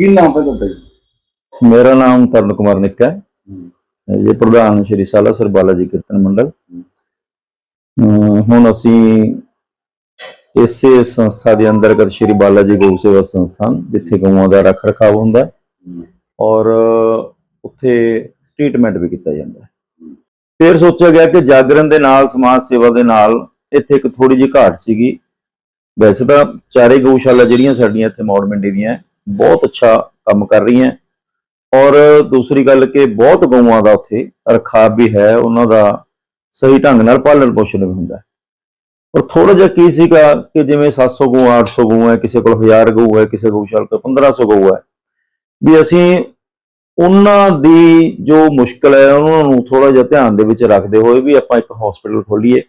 ਕੀ ਨਾਮ ਹੈ ਤੁਹਾਡਾ ਜੀ? ਮੇਰਾ ਨਾਮ ਤਰਨ ਕੁਮਾਰ ਨਿੱਕਾ ਹੈ। ਇਹ ਪ੍ਰਧਾਨ ਸ਼੍ਰੀ ਸਾਲਾਸਰ ਬਾਲਾਜੀ ਕੀਰਤਨ ਮੰਡਲ। ਹੁਣ ਅਸੀਂ ਇਸੇ ਸੰਸਥਾ ਦੇ ਅੰਤਰਗਤ ਸ਼੍ਰੀ ਬਾਲਾਜੀ ਗਊ ਸੇਵਾ ਸੰਸਥਾਨ ਜਿੱਥੇ ਗਊਆਂ ਦਾ ਰੱਖ ਰਖਾਵ ਹੁੰਦਾ ਔਰ ਉੱਥੇ ਟ੍ਰੀਟਮੈਂਟ ਵੀ ਕੀਤਾ ਜਾਂਦਾ ਹੈ। ਫਿਰ ਸੋਚਿਆ ਗਿਆ ਕਿ ਜਾਗਰਣ ਦੇ ਨਾਲ ਸਮਾਜ ਸੇਵਾ ਦੇ ਨਾਲ ਇੱਥੇ ਇੱਕ ਥੋੜੀ ਜਿਹੀ ਘਾਟ ਸੀਗੀ। ਵੈਸੇ ਤਾਂ ਚਾਰੇ ਗਊਸ਼ਾਲਾ ਜਿਹੜੀਆਂ ਸਾਡੀਆਂ ਇੱਥੇ ਮੌੜ ਮੰਡੀ ਦੀਆਂ ਬਹੁਤ ਅੱਛਾ ਕੰਮ ਕਰ ਰਹੀਆਂ। ਔਰ ਦੂਸਰੀ ਗੱਲ ਕਿ ਬਹੁਤ ਗਊਆਂ ਦਾ ਉੱਥੇ ਰਖਾਵ ਵੀ ਹੈ, ਉਹਨਾਂ ਦਾ ਸਹੀ ਢੰਗ ਨਾਲ ਪਾਲਣ ਪੋਸ਼ਣ ਵੀ ਹੁੰਦਾ ਔਰ ਥੋੜਾ ਜਿਹਾ ਕੀ ਸੀਗਾ ਕਿ ਜਿਵੇਂ 700 ਗਊ 800 ਗਊ ਹੈ, ਕਿਸੇ ਕੋਲ 1000 ਗਊ ਹੈ, ਕਿਸੇ ਗਊਸ਼ਾਲ ਕੋਲ 1500 ਗਊ ਹੈ। ਵੀ ਅਸੀਂ ਉਹਨਾਂ ਦੀ ਜੋ ਮੁਸ਼ਕਲ ਹੈ, ਉਹਨਾਂ ਨੂੰ ਥੋੜਾ ਜਿਹਾ ਧਿਆਨ ਦੇ ਵਿੱਚ ਰੱਖਦੇ ਹੋਏ ਵੀ ਆਪਾਂ ਇੱਕ ਹਸਪੀਟਲ ਖੋਲੀਏ,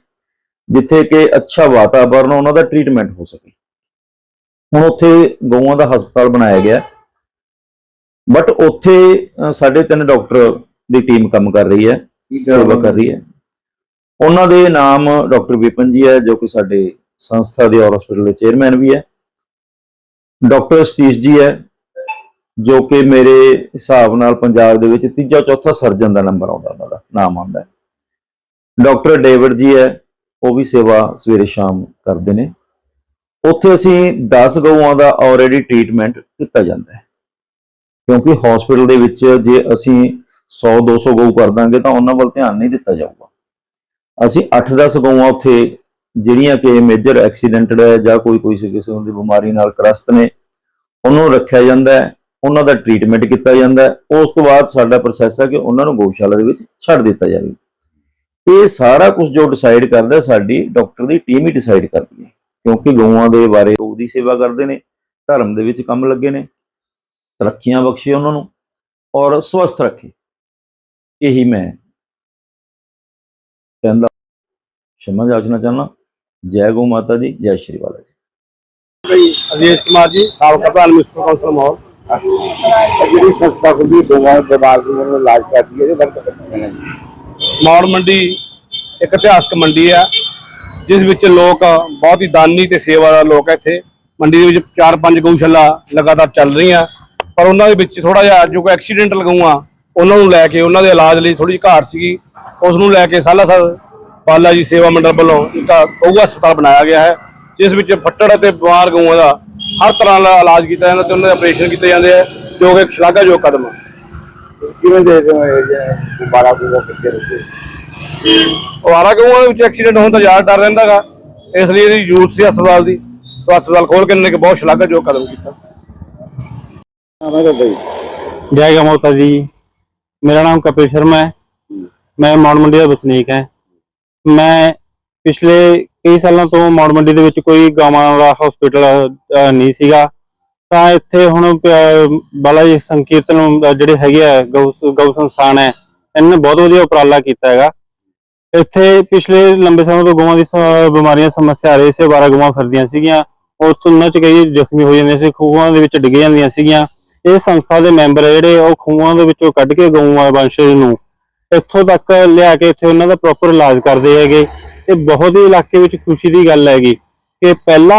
ਜਿੱਥੇ ਕਿ ਅੱਛਾ ਵਾਤਾਵਰਣ ਉਹਨਾਂ ਦਾ ਟ੍ਰੀਟਮੈਂਟ ਹੋ ਸਕੇ। ਹੁਣ ਉੱਥੇ ਗਊਆਂ ਦਾ ਹਸਪਤਾਲ ਬਣਾਇਆ ਗਿਆ। ਬਟ ਉੱਥੇ ਸਾਡੇ ਤਿੰਨ ਡਾਕਟਰ ਦੀ ਟੀਮ ਕੰਮ ਕਰ ਰਹੀ ਹੈ ਸੇਵਾ ਕਰ ਰਹੀ ਹੈ। ਉਹਨਾਂ ਦੇ ਨਾਮ ਡਾਕਟਰ ਵਿਪਨ ਜੀ ਹੈ ਜੋ ਕਿ ਸਾਡੇ ਸੰਸਥਾ ਦੇ ਔਰ ਹਸਪੀਟਲ ਦੇ ਚੇਅਰਮੈਨ ਵੀ ਹੈ। ਡਾਕਟਰ ਸਤੀਸ਼ ਜੀ ਹੈ ਜੋ ਕਿ ਮੇਰੇ ਹਿਸਾਬ ਨਾਲ ਪੰਜਾਬ ਦੇ ਵਿੱਚ ਤੀਜਾ ਚੌਥਾ ਸਰਜਨ ਦਾ ਨੰਬਰ ਆਉਂਦਾ ਉਹਨਾਂ ਦਾ ਨਾਮ ਆਉਂਦਾ ਡਾਕਟਰ ਡੇਵਿਡ ਜੀ ਹੈ ਉਹ ਵੀ ਸੇਵਾ ਸਵੇਰੇ ਸ਼ਾਮ ਕਰਦੇ ਨੇ। ਉੱਥੇ ਅਸੀਂ 10 ਗਊਆਂ ਦਾ ਆਲਰੇਡੀ ਟ੍ਰੀਟਮੈਂਟ ਕੀਤਾ ਜਾਂਦਾ ਹੈ। ਕਿਉਂਕਿ ਹਸਪੀਟਲ ਦੇ ਵਿੱਚ ਜੇ ਅਸੀਂ 100 200 ਗਊ ਕਰ ਦਾਂਗੇ ਤਾਂ ਉਹਨਾਂ ਵੱਲ ਧਿਆਨ ਨਹੀਂ ਦਿੱਤਾ ਜਾਊਗਾ। ਅਸੀਂ 8-10 ਗਊਆਂ ਉੱਥੇ ਜਿਹੜੀਆਂ ਕਿ ਮੇਜਰ ਐਕਸੀਡੈਂਟਡ ਹੈ ਜਾਂ ਕੋਈ ਕੋਈ ਕਿਸੇ ਦੀ ਬਿਮਾਰੀ ਨਾਲ ਗ੍ਰਸਤ ਨੇ, ਉਹਨੂੰ ਰੱਖਿਆ ਜਾਂਦਾ ਹੈ, ਉਹਨਾਂ ਦਾ ਟ੍ਰੀਟਮੈਂਟ ਕੀਤਾ ਜਾਂਦਾ ਹੈ। ਉਸ ਤੋਂ ਬਾਅਦ ਸਾਡਾ ਪ੍ਰੋਸੈਸ ਹੈ ਕਿ ਉਹਨਾਂ ਨੂੰ ਗਊਸ਼ਾਲਾ ਦੇ ਵਿੱਚ ਛੱਡ ਦਿੱਤਾ ਜਾਵੇ। ਇਹ ਸਾਰਾ ਕੁਝ ਜੋ ਡਿਸਾਈਡ ਕਰਦਾ ਸਾਡੀ ਡਾਕਟਰ ਦੀ ਟੀਮ ਹੀ ਡਿਸਾਈਡ ਕਰਦੀ ਹੈ। ਕਿਉਂਕਿ ਗਊਆਂ ਦੇ ਬਾਰੇ ਗਊ ਦੀ ਸੇਵਾ ਕਰਦੇ ਨੇ ਧਰਮ ਦੇ ਵਿੱਚ ਕੰਮ ਲੱਗੇ ਨੇ ਤਰੱਕੀਆਂ ਬਖਸ਼ੇ ਉਹਨਾਂ ਨੂੰ ਔਰ ਸਵਸਥ ਰੱਖੇ। ਇਹੀ ਮੈਂ ਕਹਿੰਦਾ ਸ਼ਮਾ ਜਾਚਨਾ ਚਾਹਨਾ ਜੈ ਗਊ ਮਾਤਾ ਦੀ ਜੈ ਸ਼੍ਰੀ ਬਾਲਾ ਜੀ। ਅਜੇਸ਼ ਕੁਮਾਰ ਜੀ ਸਾਬਕਾ ਪ੍ਰਧਾਨ ਮਿਸਟਰ ਕੌਂਸਲ ਮੌਲ ਅੱਛਾ। ਜਿਹੜੀ ਸੰਸਥਾ ਖੁੱਲੀ ਦੋਵਾਂ ਬਿਮਾਰ ਨੂੰ ਨੂੰ ਇਲਾਜ ਕਰਦੀ ਹੈ ਇਹਦੇ ਬਾਰੇ ਜੀ ਮੰਡੀ ਇੱਕ ਇਤਿਹਾਸਕ ਮੰਡੀ ਆ। ਜਿਸ ਵਿੱਚ ਲੋਕ ਬਹੁਤ ਹੀ ਦਾਨੀ ਤੇ ਸੇਵਾਦਾਰ ਲੋਕ ਆ ਇੱਥੇ। ਮੰਡੀ ਦੇ ਵਿੱਚ ਚਾਰ ਪੰਜ ਗਊਸ਼ਾਲਾ ਲਗਾਤਾਰ ਚੱਲ ਰਹੀਆਂ। ਪਰ ਉਹਨਾਂ ਦੇ ਵਿੱਚ ਥੋੜਾ ਜਿਹਾ ਜੋ ਕੋਈ ਐਕਸੀਡੈਂਟ ਲਗਾਉਆ ਉਹਨਾਂ ਨੂੰ ਲੈ ਕੇ, ਉਹਨਾਂ ਦੇ ਇਲਾਜ ਲਈ ਥੋੜੀ ਜਿਹੀ ਘਾਟ ਸੀਗੀ। ਉਸ ਨੂੰ ਲੈ ਕੇ ਸਾਲਾ ਸਾਲਾਸਰ ਬਾਲਾ ਜੀ ਸੇਵਾ ਮੰਡਲ ਵੱਲੋਂ ਇੱਕ ਗਊ ਹਸਪਤਾਲ ਬਣਾਇਆ ਗਿਆ ਹੈ, ਜਿਸ ਵਿੱਚ ਫੱਟੜ ਅਤੇ ਬਿਮਾਰ ਗਊਆਂ ਦਾ ਹਰ ਤਰ੍ਹਾਂ ਦਾ ਇਲਾਜ ਕੀਤਾ ਜਾਂਦਾ ਤੇ ਉਹਨਾਂ ਦੇ ਆਪਰੇਸ਼ਨ ਕੀਤੇ ਜਾਂਦੇ ਆ, ਜੋ ਕਿ ਇੱਕ ਸ਼ਲਾਘਾਯੋਗ ਕਦਮ ਹੈ ਕਿਵੇਂ ਦੇ ਹੋ ਇਹ ਜੇ ਦੁਬਾਰਾ ਕੋਈ ਕਿੱਥੇ ਰੁਕੇ? ਆਵਾਰਾ ਕਹੂੰਗਾ ਵਿੱਚ ਐਕਸੀਡੈਂਟ ਹੋਣ ਦਾ ਜ਼ਿਆਦਾ ਡਰ ਰਹਿੰਦਾਗਾ ਇਸ ਲਈ ਇਹਦੀ ਯੂਥ ਸੀ ਹਸਪਤਾਲ ਦੀ। ਤਾਂ ਹਸਪਤਾਲ ਖੋਲ ਕੇ ਇਹਨੇ ਇੱਕ ਬਹੁਤ ਸ਼ਲਾਘਾਯੋਗ ਕਦਮ ਕੀਤਾ। ਜੈ? ਗਾ ਮਾਤਾ ਦੀ। ਮੇਰਾ ਨਾਮ ਕਪਿਲ ਸ਼ਰਮਾ ਹੈ। ਮੈਂ ਮੌੜ ਮੰਡੀ ਦਾ ਵਸਨੀਕ ਹਾਂ। ਮੈਂ ਪਿਛਲੇ ਕਈ ਸਾਲਾਂ ਤੋਂ ਮੌੜ ਮੰਡੀ ਦੇ ਵਿੱਚ ਕੋਈ ਗਾਵਾਂ ਵਾਲਾ ਹਸਪੀਟਲ ਨਹੀਂ ਸੀਗਾ। ਤਾਂ ਇੱਥੇ ਹੁਣ ਬਾਲਾ ਜੀ ਸੰਕੀਰਤਨ ਜਿਹੜੇ ਹੈਗੇ ਆ ਗਊ ਸੰਸਥਾਨ ਹੈ ਇਹਨਾਂ ਨੇ ਬਹੁਤ ਵਧੀਆ ਉਪਰਾਲਾ ਕੀਤਾ ਹੈਗਾ। ਇੱਥੇ ਪਿਛਲੇ ਲੰਬੇ ਸਮੇਂ ਤੋਂ ਗਊਆਂ ਦੀ ਬਿਮਾਰੀਆਂ, ਸਮੱਸਿਆ ਆ ਰਹੀ ਸੀ 12 ਗਊਆਂ ਫਿਰਦੀਆਂ ਸੀਗੀਆਂ। ਉਸ ਤੋਂ ਚ ਕਈ ਜ਼ਖਮੀ ਹੋ ਜਾਂਦੇ ਸੀ, ਖੂਹਾਂ ਦੇ ਵਿੱਚ ਡਿੱਗ ਜਾਂਦੀਆਂ ਸੀਗੀਆਂ। ਇਹ ਸੰਸਥਾ ਦੇ ਮੈਂਬਰ ਜਿਹੜੇ, ਉਹ ਖੂਹਾਂ ਦੇ ਵਿੱਚੋਂ ਕੱਢ ਕੇ ਗਊਆਂ ਵੰਸ਼ਜ ਨੂੰ ਇੱਥੋਂ ਤੱਕ ਲਿਆ ਕੇ ਇੱਥੇ ਉਹਨਾਂ ਦਾ ਪ੍ਰੋਪਰ ਇਲਾਜ ਕਰਦੇ ਹੈਗੇ। ਇਹ ਬਹੁਤ ਹੀ ਇਲਾਕੇ ਵਿੱਚ ਖੁਸ਼ੀ ਦੀ ਗੱਲ ਹੈਗੀ ਕਿ ਪਹਿਲਾ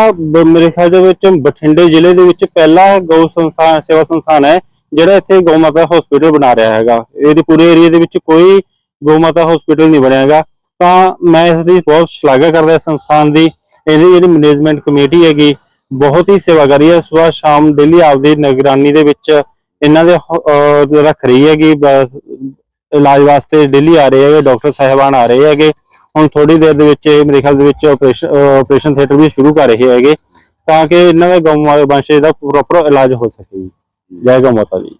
ਮੇਰੇ ਖਿਆਲ ਦੇ ਵਿੱਚ ਬਠਿੰਡੇ ਜ਼ਿਲ੍ਹੇ ਦੇ ਵਿੱਚ ਪਹਿਲਾ ਗਊ ਸੰਸਥਾਨ ਸੇਵਾ ਸੰਸਥਾਨ ਹੈ, ਜਿਹੜਾ ਇੱਥੇ ਗਊ ਮਾਤਾ ਹਸਪੀਟਲ ਬਣਾ ਰਿਹਾ ਹੈਗਾ। ਇਹਦੇ ਪੂਰੇ ਏਰੀਆ ਦੇ ਵਿੱਚ ਕੋਈ ਗਊ ਮਾਤਾ ਹਸਪੀਟਲ ਨਹੀਂ ਬਣਿਆ ਹੈਗਾ ਤਾਂ ਮੈਂ ਇਸ ਦੀ ਬਹੁਤ ਸ਼ਲਾਘਾ ਕਰਦਾ ਇਸ ਸੰਸਥਾਨ ਦੀ। ਇਹਦੀ ਜਿਹੜੀ ਮੈਨੇਜਮੈਂਟ ਕਮੇਟੀ ਹੈਗੀ, ਬਹੁਤ ਹੀ ਸੇਵਾ ਕਰ ਰਹੀ ਹੈ। ਸਵੇਰ ਸ਼ਾਮ ਡੇਲੀ ਆਪਦੀ ਨਿਗਰਾਨੀ ਦੇ ਵਿੱਚ ਇਹਨਾਂ ਦੇ ਰੱਖ ਰਹੀ ਹੈਗੀ। ਇਲਾਜ ਵਾਸਤੇ ਡੇਲੀ ਆ ਰਹੇ ਹੈਗੇ ਡਾਕਟਰ ਸਾਹਿਬਾਨ ਆ ਰਹੇ ਹੈਗੇ। ਹੁਣ ਥੋੜੀ ਦੇਰ ਦੇ ਵਿੱਚ ਇਹ ਮੇਰੇ ਖਿਆਲ ਦੇ ਵਿੱਚ ਆਪਰੇਸ਼ਨ ਆਪਰੇਸ਼ਨ ਥੀਏਟਰ ਵੀ ਸ਼ੁਰੂ ਕਰ ਰਹੇ ਹੈਗੇ। ਤਾਂ ਕਿ ਇਹਨਾਂ ਦਾ ਗਊ ਵੰਸ਼ ਦਾ ਪ੍ਰੋਪਰ ਇਲਾਜ ਹੋ ਸਕੇ ਜੈ ਗਊ ਮਾਤਾ ਦੀ।